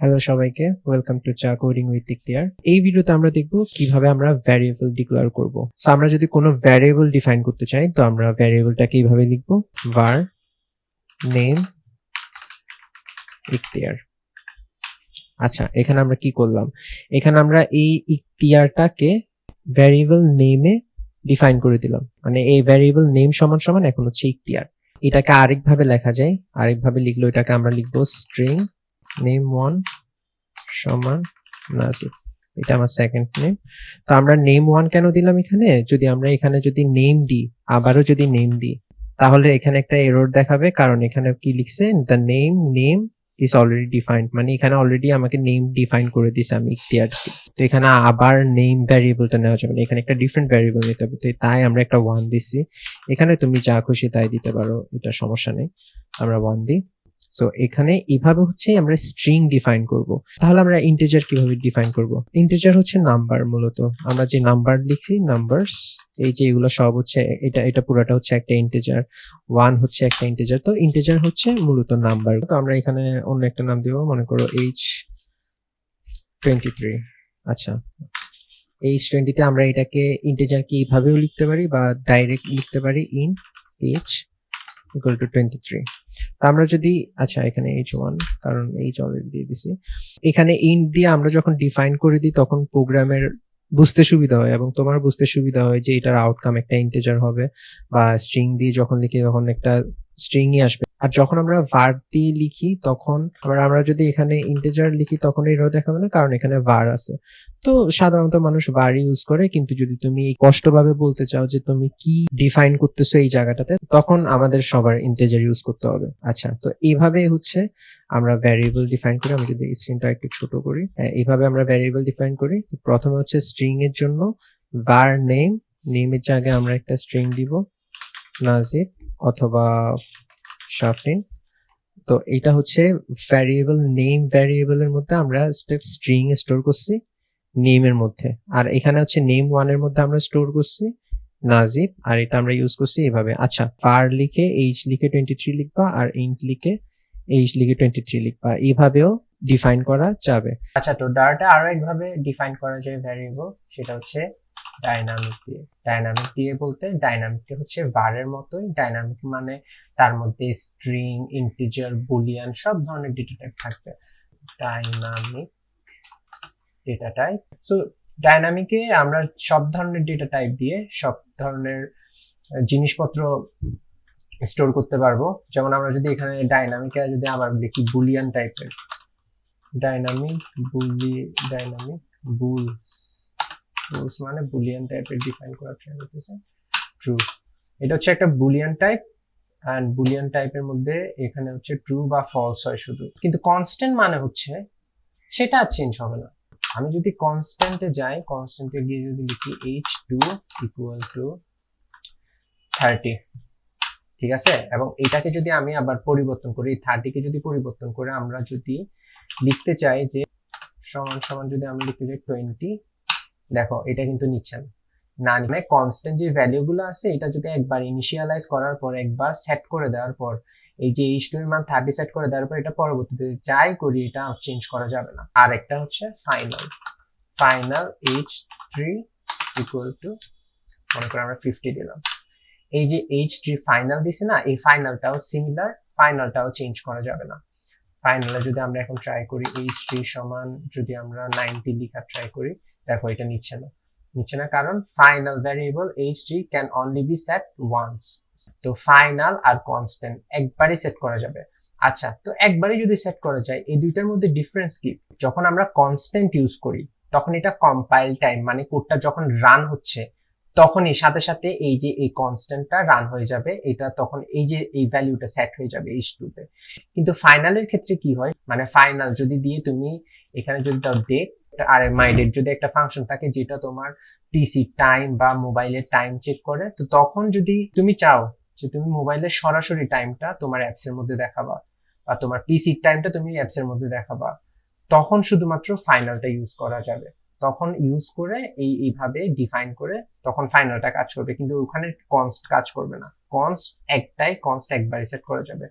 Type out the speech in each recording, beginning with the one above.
Hello সবাইকে welcome to cha coding with Ikhtiyar এই ভিডিওতে আমরা দেখব কীভাবে আমরা ভ্যারিয়েবল ডিক্লেয়ার করব। আমরা যদি কোনো ভ্যারিয়েবল ডিফাইন করতে চাই, তো আমরা ভ্যারিয়েবলটাকে এইভাবে লিখব, var নেম ইখতিয়ার আচ্ছা এখানে আমরা কি করলাম? এখানে আমরা এই ইখতিয়ারটাকে ভ্যারিয়েবল নেমে ডিফাইন করে দিলাম। মানে এই ভ্যারিয়েবল নেম সমান সমান এখন হচ্ছে ইখতিয়ার এটাকে আরেকভাবে লেখা যায়, আরেকভাবে লিখলো এটাকে আমরা লিখব স্ট্রিং নেম ওয়ান সমান নাসিব এটা আমার সেকেন্ড নেম তো আমরা নেম ওয়ান কেন দিলাম এখানে? যদি আমরা এখানে যদি নেম দিই, আবারও যদি নেম দিই, তাহলে এখানে একটা এরর দেখাবে, কারণ এখানে কি লিখছে? The name name is already defined মানে এখানে অলরেডি আমাকে নেম ডিফাইন করে দিছে আমি ইখতিয়ারকে তো এখানে আবার নেম ভ্যারিয়েবলটা নেওয়া যাবে না। এখানে একটা ডিফারেন্ট ভ্যারিয়েবল নিতে হবে। তো তাই আমরা একটা ওয়ান দিছি। এখানে তুমি যা খুশি তাই দিতে পারো। এটা সমস্যা নেই। আমরা ওয়ান দিই। সো এখানে এইভাবে হচ্ছে আমরা স্ট্রিং ডিফাইন করব। তাহলে আমরা ইন্টিজার কীভাবে ডিফাইন করব? ইন্টিজার হচ্ছে নাম্বার মূলত। আমরা যে নাম্বার লিখছি নাম্বারস এই যে এগুলো সব হচ্ছে, এটা এটা পুরোটা হচ্ছে একটা ইন্টিজার ওয়ান হচ্ছে একটা ইন্টিজার তো ইন্টিজার হচ্ছে মূলত নাম্বার তো আমরা এখানে অন্য একটা নাম দিব, মনে করো এইচ টোয়েন্টি থ্রি আচ্ছা এইচ টোয়েন্টিতে আমরা এটাকে ইন্টিজার কি এইভাবেও লিখতে পারি বা ডাইরেক্ট লিখতে পারি int H equal to twenty three আমরা যদি আচ্ছা এখানে এইচ ওয়ান কারণ এইচ অলরেডি দিয়ে দিছি। এখানে ইন্ট দিয়ে আমরা যখন ডিফাইন করে দিই, তখন প্রোগ্রামের বুঝতে সুবিধা হয় এবং তোমার বুঝতে সুবিধা হয় যে এটার আউটকাম একটা ইন্টিজার হবে বা স্ট্রিং দিয়ে যখন লিখি, তখন একটা স্ট্রিংই আসবে। আর যখন আমরা var দিয়ে লিখি তখন আবার আমরা যদি এখানে ইন্টিজার লিখি তখন এরও দেখাবে না কারণ এখানে var আছে। তো সাধারণত মানুষ var ইউজ করে কিন্তু যদি তুমি স্পষ্টভাবে বলতে চাও যে তুমি কি ডিফাইন করতেছো এই জায়গাটাতে তখন আমাদের সবার ইন্টিজার ইউজ করতে হবে। আচ্ছা তো এইভাবে হচ্ছে আমরা ভ্যারিয়েবল ডিফাইন করি আমি যদি স্ক্রিনটা একটু ছোট করি হ্যাঁ, এইভাবে আমরা ভ্যারিয়েবল ডিফাইন করি। প্রথমে হচ্ছে স্ট্রিং এর জন্য var নেম নেমের জায়গায় আমরা একটা স্ট্রিং দিব নাজিব অথবা শাফিন তো এটা হচ্ছে ভ্যারিয়েবল নেম ভ্যারিয়েবলের মধ্যে আমরা স্ট্রিং স্টোর করছি নেমের মধ্যে। আর এখানে হচ্ছে নেম ওয়ানের মধ্যে আমরা স্টোর করছি, নাজিব। আর এটা আমরা ইউজ করছি এভাবে। আচ্ছা ফার লিখে এইচ লিখে টোয়েন্টি থ্রি লিখবা আর ইন্ট লিখে এইচ লিখে টোয়েন্টি থ্রি লিখবা। এইভাবেও ডিফাইন করা যাবে। আচ্ছা তো ডাটা আরও একভাবে ডিফাইন করা যায় ভ্যারিয়েবল সেটা হচ্ছে ডাইনামিক দিয়ে। ডাইনামিক দিয়ে বলতে ডাইনামিকটা হচ্ছে ভারের মতোই। ডাইনামিক মানে তার মধ্যে স্ট্রিং ইন্টিজার বুলিয়ান সব ধরনের ডেটা টাইপ থাকবে। ডাইনামিক ডেটা টাইপ সো ডাইনামিকে আমরা সব ধরনের ডেটা টাইপ দিয়ে সব ধরনের জিনিসপত্র স্টোর করতে পারব। যেমন আমরা যদি এখানে ডাইনামিকে যদি আবার লিখি বুলিয়ান টাইপের dynamic bool dynamic bools bools মানে বুলিয়ান টাইপের ডিফাইন করার ট্রাই করতেছে ট্রু এটা হচ্ছে একটা বুলিয়ান টাইপ অ্যান্ড বুলিয়ান টাইপের মধ্যে এখানে হচ্ছে ট্রু বা ফলস হয় শুধু। কিন্তু কনস্ট্যান্ট মানে হচ্ছে সেটা আর চেঞ্জ হবে না। আমি যদি কনস্ট্যান্টে যাই কনস্ট্যান্টে গিয়ে যদি লিখি H two equal to thirty ঠিক আছে? এবং এটাকে যদি আমি আবার পরিবর্তন করি থার্টিকে যদি পরিবর্তন করে আমরা যদি লিখতে চাই যে সমান সমান যদি আমি লিখতে চাই টোয়েন্টি দেখো, এটা কিন্তু নিচ্ছে না না মানে কনস্ট্যান্ট যে ভ্যালু গুলো আছে, এটা যদি একবার ইনিশিয়ালাইজ করার পর, একবার সেট করে দেওয়ার পর, এই যে এইচ টু এর মান থার্টি সেট করে দেওয়ার পর, এটা পরবর্তীতে যাই করি, এটা চেঞ্জ করা যাবে না। আর একটা হচ্ছে final final H three equal to মনে করে আমরা ফিফটি দিলাম। এই যে এইচ থ্রি ফাইনাল দিছে না, এই ফাইনালটাও সিমিলার ফাইনালটাও চেঞ্জ করা যাবে না। ফাইনালে যদি আমরা এখন ট্রাই করি এইচ থ্রি সমান যদি আমরা নাইনটি লিখার ট্রাই করি দেখো এটা নিচ্ছে না। নিচ্ছে না কারণ final variable H three can only be set once তো ফাইনাল আর কনস্ট্যান্ট একবারই সেট করা যাবে। আচ্ছা তো একবারই যদি সেট করা যায়, এই দুইটার মধ্যে ডিফারেন্স কি? যখন আমরা কনস্ট্যান্ট ইউজ করি, তখন এটা কম্পাইল টাইম মানে কোডটা যখন রান হচ্ছে, তখনই সাথে সাথে এই যে এই কনস্ট্যান্টটা রান হয়ে যাবে, এটা তখন এই যে এই ভ্যালুটা সেট হয়ে যাবে এইচ টুতে কিন্তু ফাইনালের ক্ষেত্রে কি হয়? মানে ফাইনাল যদি দিয়ে তুমি এখানে যদি দাও ডেট আর ডেট যদি একটা ফাংশন থাকে যেটা তোমার পিসি টাইম বা মোবাইলের টাইম চেক করে, তো তখন যদি তুমি চাও যে তুমি মোবাইলের সরাসরি টাইমটা তোমার অ্যাপস এর মধ্যে দেখাবা বা তোমার পিসির টাইমটা তুমি অ্যাপস এর মধ্যে দেখাবা, তখন শুধুমাত্র ফাইনালটা ইউজ করা যাবে। তখন ইউজ করে এই, এইভাবে ডিফাইন করে তখন ফাইনালটা কাজ করবে। কিন্তু ওখানে কনস্ট কাজ করবে না। কনস্ট একটাই কনস্ট একবারই সেট করা যাবে।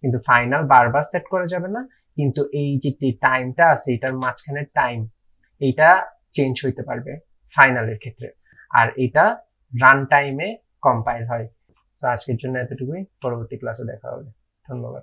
কিন্তু ফাইনাল বারবার সেট করা যাবে না। কিন্তু এই যে টাইমটা আছে, এটার মাঝখানের টাইম এইটা চেঞ্জ হইতে পারবে ফাইনালের ক্ষেত্রে। আর এটা রান টাইমে কম্পাইল হয়। তো আজকের জন্য এতটুকুই। পরবর্তী ক্লাসে দেখা হবে। ধন্যবাদ।